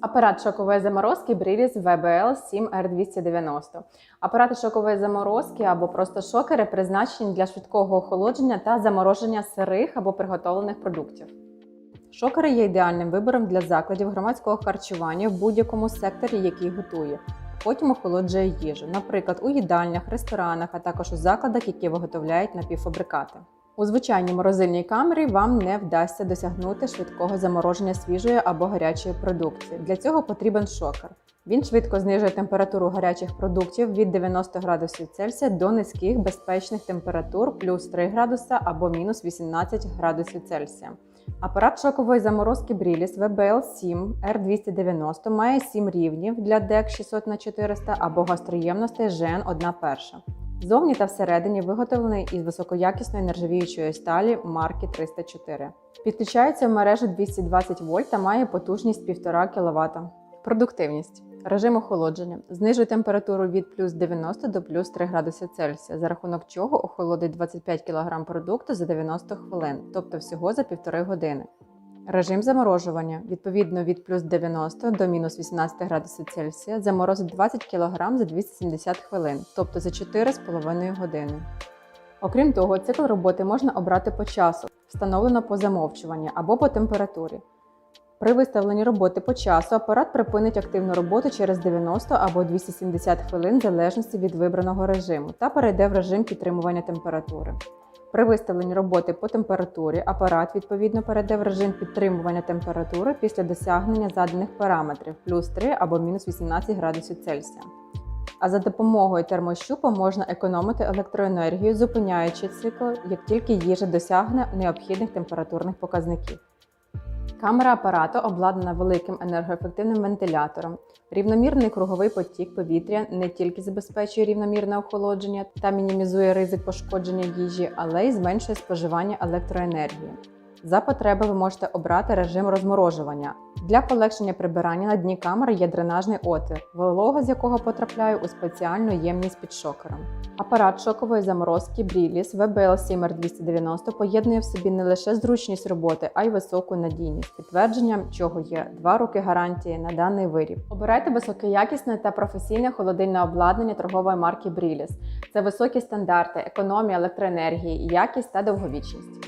Апарат шокової заморозки Brilis VBL 7R290. Апарати шокової заморозки або просто шокери призначені для швидкого охолодження та замороження сирих або приготовлених продуктів. Шокери є ідеальним вибором для закладів громадського харчування в будь-якому секторі, який готує. Потім охолоджує їжу, наприклад, у їдальнях, ресторанах, а також у закладах, які виготовляють напівфабрикати. У звичайній морозильній камері вам не вдасться досягнути швидкого замороження свіжої або гарячої продукції. Для цього потрібен шокер. Він швидко знижує температуру гарячих продуктів від 90 градусів Цельсія до низьких безпечних температур плюс 3 градуса або мінус 18 градусів Цельсія. Апарат шокової заморозки Brilis VBL 7 R290 має 7 рівнів для DEC 600 на 400 або гостроємностей GN 1 перша. Зовні та всередині виготовлений із високоякісної нержавіючої сталі марки 304. Підключається в мережу 220 вольт та має потужність 1,5 кВт. Продуктивність. Режим охолодження. Знижує температуру від плюс 90 до плюс 3 градуси Цельсія, за рахунок чого охолодить 25 кг продукту за 90 хвилин, тобто всього за півтори години. Режим заморожування відповідно від плюс 90 до мінус 18 градусів Цельсія заморозить 20 кг за 270 хвилин, тобто за 4,5 години. Окрім того, цикл роботи можна обрати по часу, встановлено по замовчуванню або по температурі. При виставленні роботи по часу апарат припинить активну роботу через 90 або 270 хвилин в залежності від вибраного режиму та перейде в режим підтримування температури. При виставленні роботи по температурі апарат відповідно перейде в режим підтримування температури після досягнення заданих параметрів плюс 3 або мінус 18 градусів Цельсія. А за допомогою термощупа можна економити електроенергію, зупиняючи цикл, як тільки їжа досягне необхідних температурних показників. Камера апарату обладнана великим енергоефективним вентилятором. Рівномірний круговий потік повітря не тільки забезпечує рівномірне охолодження та мінімізує ризик пошкодження їжі, але й зменшує споживання електроенергії. За потреби ви можете обрати режим розморожування. Для полегшення прибирання на дні камери є дренажний отвір, волога з якого потрапляє у спеціальну ємність під шокером. Апарат шокової заморозки Brilis VBL 7R290 поєднує в собі не лише зручність роботи, а й високу надійність, підтвердженням чого є 2 роки гарантії на даний виріб. Обирайте високоякісне та професійне холодильне обладнання торгової марки Brilis. Це високі стандарти, економія електроенергії, якість та довговічність.